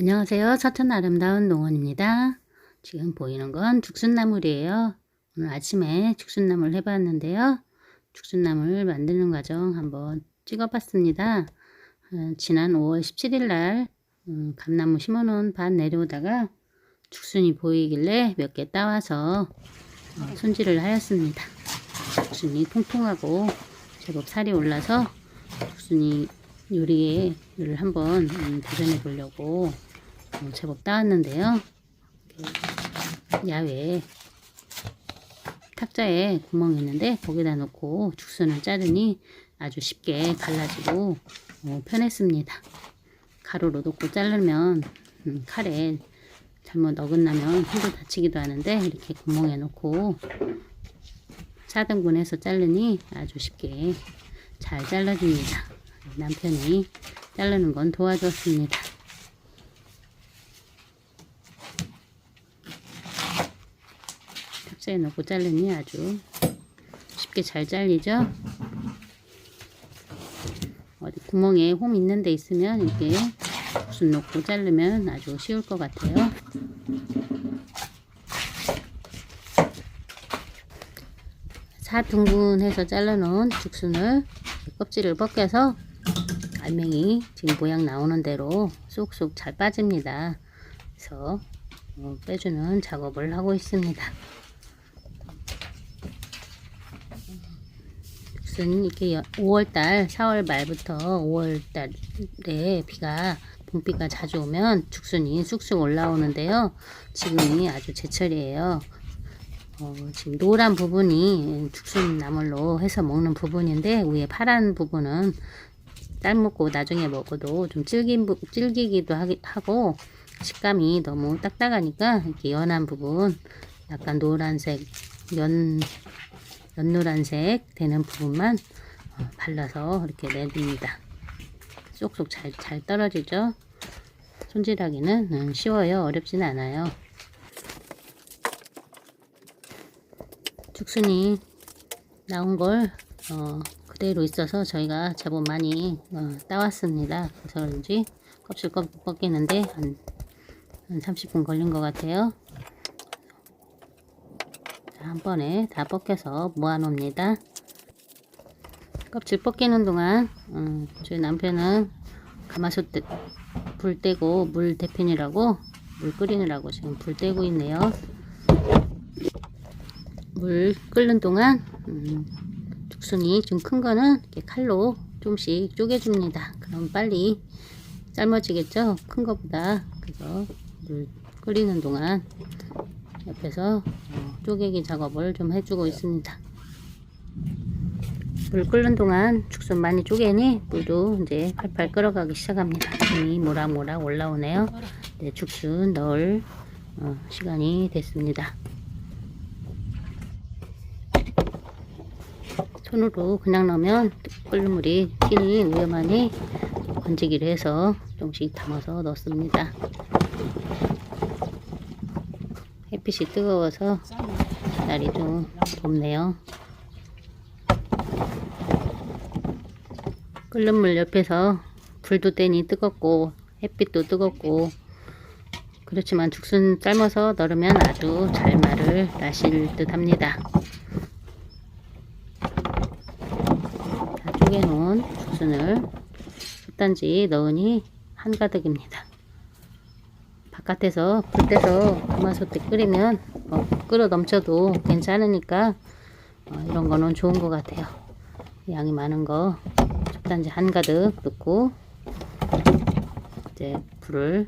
안녕하세요. 서천 아름다운 농원입니다. 지금 보이는 건 죽순나물이에요. 오늘 아침에 죽순나물 해봤는데요. 죽순나물 만드는 과정 한번 찍어봤습니다. 어, 지난 5월 17일 날 음, 감나무 심어놓은 밭 내려오다가 죽순이 보이길래 몇 개 따와서 어, 손질을 하였습니다. 죽순이 통통하고 제법 살이 올라서 죽순이 요리를 한번 음, 도전해 보려고 어, 제법 따왔는데요. 이렇게 야외 탁자에 구멍이 있는데 거기다 놓고 죽순을 자르니 아주 쉽게 갈라지고 어, 편했습니다. 가루로 놓고 자르면 음, 칼에 잘못 어긋나면 손도 다치기도 하는데 이렇게 구멍에 놓고 4등분해서 자르니 아주 쉽게 잘 잘라줍니다. 남편이 자르는 건 도와줬습니다. 탁자에 넣고 자르니 아주 쉽게 잘 잘리죠? 어디 구멍에 홈 있는 데 있으면 이렇게 국순 넣고 자르면 아주 쉬울 것 같아요. 사등분해서 잘라놓은 죽순을 껍질을 벗겨서 알맹이 지금 모양 나오는 대로 쏙쏙 잘 빠집니다. 그래서 어, 빼주는 작업을 하고 있습니다. 죽순 이렇게 5월달, 4월 말부터 5월달에 비가 봄비가 자주 오면 죽순이 쑥쑥 올라오는데요. 지금이 아주 제철이에요. 어, 지금 노란 부분이 죽순 나물로 해서 먹는 부분인데 위에 파란 부분은 삶먹고 나중에 먹어도 좀 질긴 부, 질기기도 하고 식감이 너무 딱딱하니까 이렇게 연한 부분 약간 노란색 연 연노란색 되는 부분만 어, 발라서 이렇게 내줍니다. 쏙쏙 잘, 잘 떨어지죠? 손질하기는 음, 쉬워요. 어렵진 않아요. 죽순이 나온 걸 어, 그대로 있어서 저희가 제법 많이 어, 따왔습니다. 그래서 그런지 껍질 꺾이는데 한, 한 30분 걸린 것 같아요. 자, 한 번에 다 벗겨서 모아 놓습니다. 껍질 벗기는 동안 음, 저희 남편은 가마솥 불 떼고 물 대핀이라고 물 끓이느라고 지금 불 떼고 있네요. 물 끓는 동안 음, 죽순이 좀 큰 거는 칼로 좀씩 쪼개줍니다. 그럼 빨리 삶아지겠죠? 큰 거보다 그래서 물 끓이는 동안 옆에서 어, 쪼개기 작업을 좀 해주고 있습니다. 물 끓는 동안 죽순 많이 쪼개니 물도 이제 팔팔 끓어가기 시작합니다. 이미 모락모락 올라오네요. 네, 죽순 넣을 어, 시간이 됐습니다. 손으로 그냥 넣으면 끓는 물이 튀니 위험하니 건지기를 해서 조금씩 담아서 넣습니다. 햇빛이 뜨거워서 날이 좀 덥네요. 끓는 물 옆에서 불도 떼니 뜨겁고 햇빛도 뜨겁고 그렇지만 죽순 삶아서 넣으면 아주 잘 말을 나실 듯 합니다. 쪼개놓은 죽순을 솥단지 넣으니 한가득입니다. 불 떼서 가마솥에 끓이면 어, 끓어 넘쳐도 괜찮으니까 어, 이런 거는 좋은 것 같아요. 양이 많은 거 솥단지 한가득 넣고 이제 불을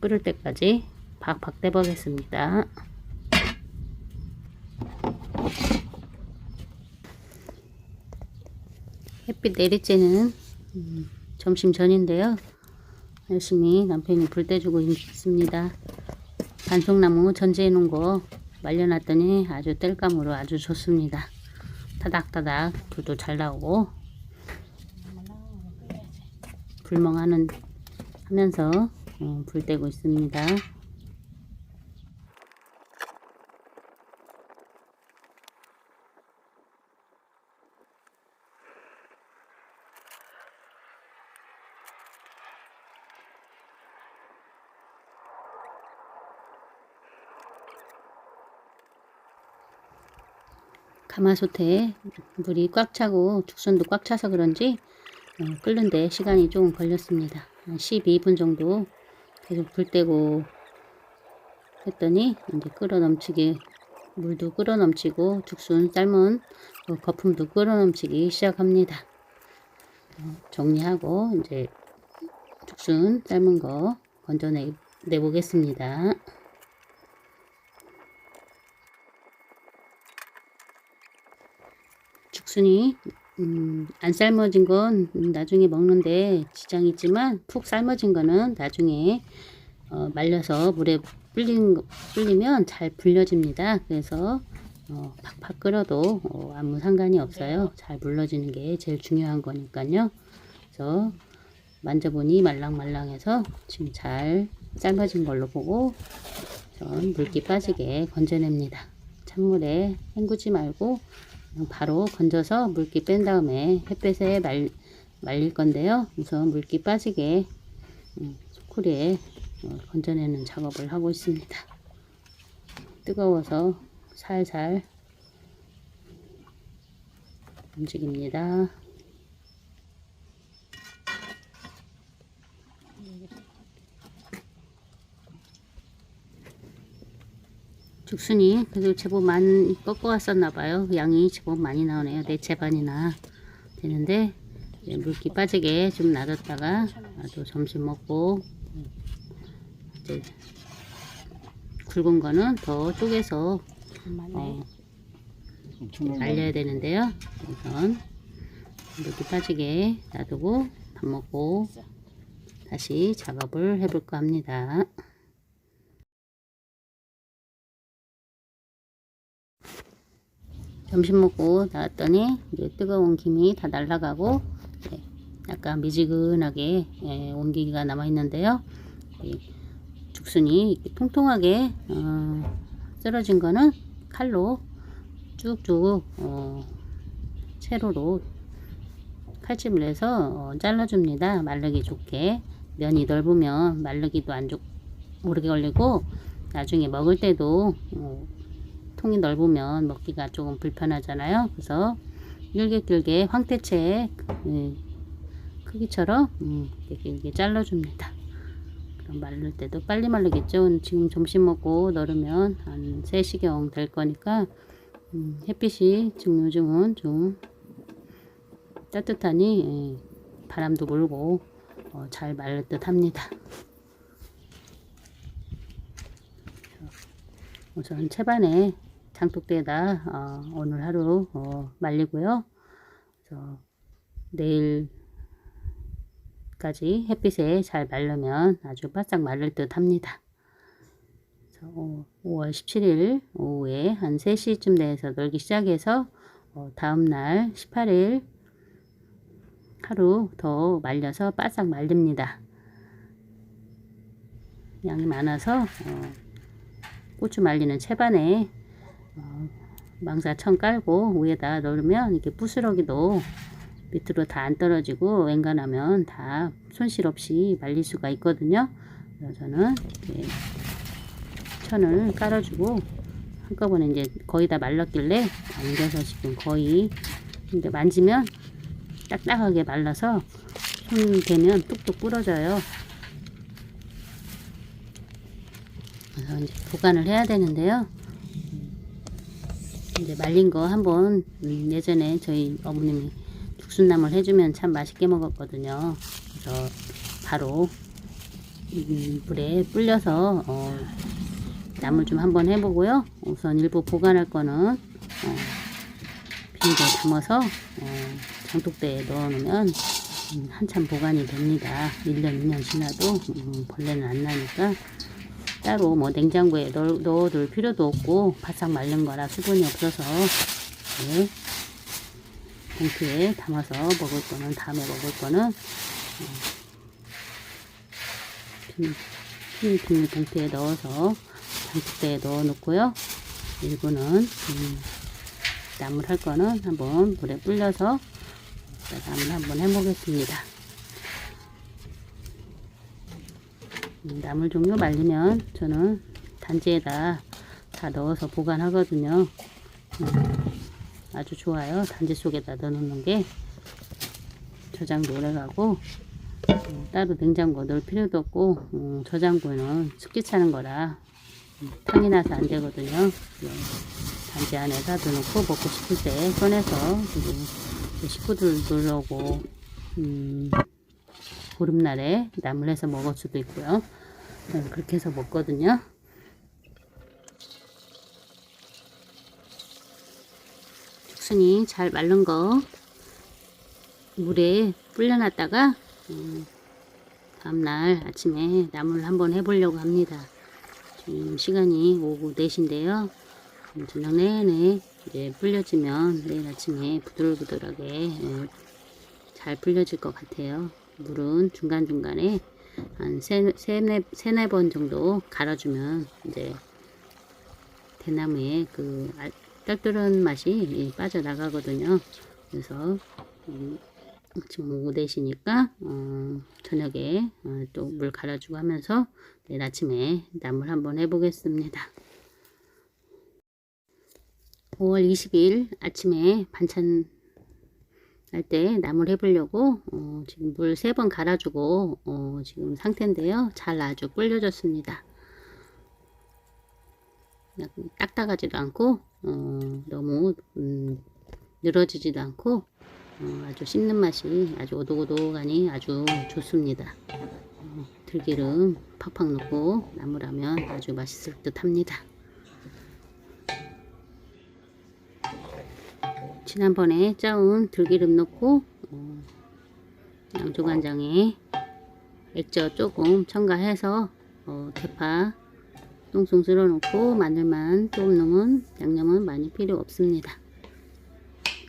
끓을 때까지 박박 떼보겠습니다. 햇빛 내리쬐는 음, 점심 전인데요. 열심히 남편이 불 떼주고 있습니다. 반송나무 전지해 놓은 거 말려놨더니 아주 뗄감으로 아주 좋습니다. 타닥타닥 불도 잘 나오고 불멍하는 하면서 어, 불 떼고 있습니다. 가마솥에 물이 꽉 차고 죽순도 꽉 차서 그런지 어, 끓는데 시간이 조금 걸렸습니다. 한 12분 정도 계속 불 떼고 했더니 이제 끓어 넘치게 물도 끓어 넘치고 죽순 삶은 그 거품도 끓어 넘치기 시작합니다. 어, 정리하고 이제 죽순 삶은 거 건져내 내보겠습니다. 죽순이 음, 안 삶아진 건 나중에 먹는데 지장이 있지만 푹 삶아진 거는 나중에 어, 말려서 물에 불린, 거- 불리면 잘 불려집니다. 그래서 어, 팍팍 끓여도 어, 아무 상관이 없어요. 잘 불러지는 게 제일 중요한 거니까요. 그래서 만져보니 말랑말랑해서 지금 잘 삶아진 걸로 보고 전 물기 빠지게 건져냅니다. 찬물에 헹구지 말고 바로 건져서 물기 뺀 다음에 햇볕에 말, 말릴 건데요. 우선 물기 빠지게 음, 소쿠리에 어, 건져내는 작업을 하고 있습니다. 뜨거워서 살살 움직입니다. 죽순이 그래도 제법 많이 꺾어 왔었나 봐요. 양이 제법 많이 나오네요. 네 채반이나 되는데 물기 빠지게 좀 놔뒀다가 또 점심 먹고 이제 굵은 거는 더 쪼개서 어, 말려야 되는데요. 우선 물기 빠지게 놔두고 밥 먹고 다시 작업을 해볼까 합니다. 점심 먹고 나왔더니 이제 뜨거운 김이 다 날아가고 예, 약간 미지근하게 예, 온기가 남아 있는데요. 이 죽순이 통통하게 어, 썰어진 거는 칼로 쭉쭉 어, 세로로 칼집을 내서 어, 잘라줍니다. 마르기 좋게 면이 넓으면 마르기도 안 좋, 오래 걸리고 나중에 먹을 때도 어, 통이 넓으면 먹기가 조금 불편하잖아요. 그래서 길게 길게 황태채 음, 크기처럼 음, 이렇게 길게 잘라줍니다. 그럼 말릴 때도 빨리 말르겠죠. 지금 점심 먹고 널으면 한 3시경 될 거니까 음, 햇빛이 지금 요즘은 좀 따뜻하니 예, 바람도 불고 어, 잘 말릴 듯 합니다. 우선 채반에 장독대에다 어, 오늘 하루 어, 말리고요. 그래서 내일까지 햇빛에 잘 말르면 아주 바싹 마를 듯 합니다. 그래서 어, 5월 17일 오후에 한 3시쯤 돼서 널기 시작해서 어, 다음날 18일 하루 더 말려서 바싹 말립니다. 양이 많아서 어, 고추 말리는 채반에 어, 망사천 깔고 위에다 넣으면 이렇게 부스러기도 밑으로 다 안 떨어지고 웬간하면 다 손실 없이 말릴 수가 있거든요. 그래서 저는 이렇게 천을 깔아주고 한꺼번에 이제 거의 다 말랐길래 당겨서 지금 거의 이제 만지면 딱딱하게 말라서 손 대면 뚝뚝 부러져요. 그래서 이제 보관을 해야 되는데요. 이제 말린 거 한번 음, 예전에 저희 어머님이 죽순나물 해주면 참 맛있게 먹었거든요. 그래서 바로 음, 물에 불려서 어, 나물 좀 한번 해보고요. 우선 일부 보관할 거는 어, 비닐에 담아서 어, 장독대에 넣어놓으면 음, 한참 보관이 됩니다. 1년, 2년 지나도 음, 벌레는 안 나니까 따로 뭐 냉장고에 넣, 넣어둘 필요도 없고 바싹 말린 거라 수분이 없어서 네, 봉투에 담아서 먹을 거는 다음에 먹을 거는 어, 빈, 빈 비닐 봉투에 넣어서 장독대에 넣어 놓고요. 일부는 음, 나물 할 거는 한번 물에 불려서 나물 한번 해 보겠습니다 나물 종류 말리면 저는 단지에다 다 넣어서 보관하거든요. 음, 아주 좋아요. 단지 속에다 넣어놓는 게 저장도 오래가고 음, 따로 냉장고 넣을 필요도 없고 음, 저장고는 습기 차는 거라 음, 탕이 나서 안 되거든요. 네, 단지 안에다 넣어놓고 먹고 싶을 때 꺼내서 식구들 놀러 오고 음, 보름날에 나물 해서 먹을 수도 있고요. 네, 그렇게 해서 먹거든요. 죽순이 잘 마른 거 물에 불려놨다가 음, 다음날 아침에 나물 한번 해보려고 합니다. 지금 시간이 오후 4시인데요. 음, 저녁 내내 이제 불려지면 내일 아침에 부들부들하게 예, 잘 불려질 것 같아요. 물은 중간중간에 한 세, 세네, 세네 번 정도 갈아주면 이제 대나무에 그 알- 떨떠른 맛이 예, 빠져나가거든요. 그래서 음, 지금 오후 4시니까 어, 저녁에 어, 또물 갈아주고 하면서 내일 아침에 나물 한번 해보겠습니다. 5월 20일 아침에 반찬 할 때 나물 해보려고 어, 지금 물 세 번 갈아주고 어, 지금 상태인데요. 잘 아주 불려졌습니다. 딱딱하지도 않고 어, 너무 음, 늘어지지도 않고 어, 아주 씹는 맛이 아주 오독오독하니 아주 좋습니다. 어, 들기름 팍팍 넣고 나물하면 아주 맛있을 듯 합니다. 지난번에 짜온 들기름 넣고 어, 양조간장에 액젓 조금 첨가해서 어, 대파 똥송 쓸어 놓고 마늘만 좀 넣으면 양념은 많이 필요 없습니다.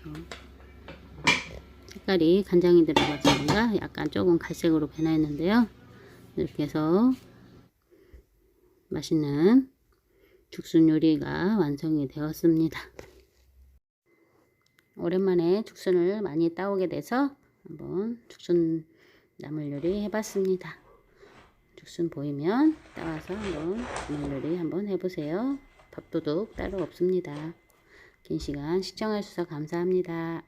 어, 색깔이 간장이 들어가서 그런가 약간 조금 갈색으로 변화했는데요. 이렇게 해서 맛있는 죽순 요리가 완성이 되었습니다. 오랜만에 죽순을 많이 따오게 돼서 한번 죽순 나물 요리 해봤습니다. 죽순 보이면 따와서 한번 나물 요리 한번 해보세요. 밥도둑 따로 없습니다. 긴 시간 시청해주셔서 감사합니다.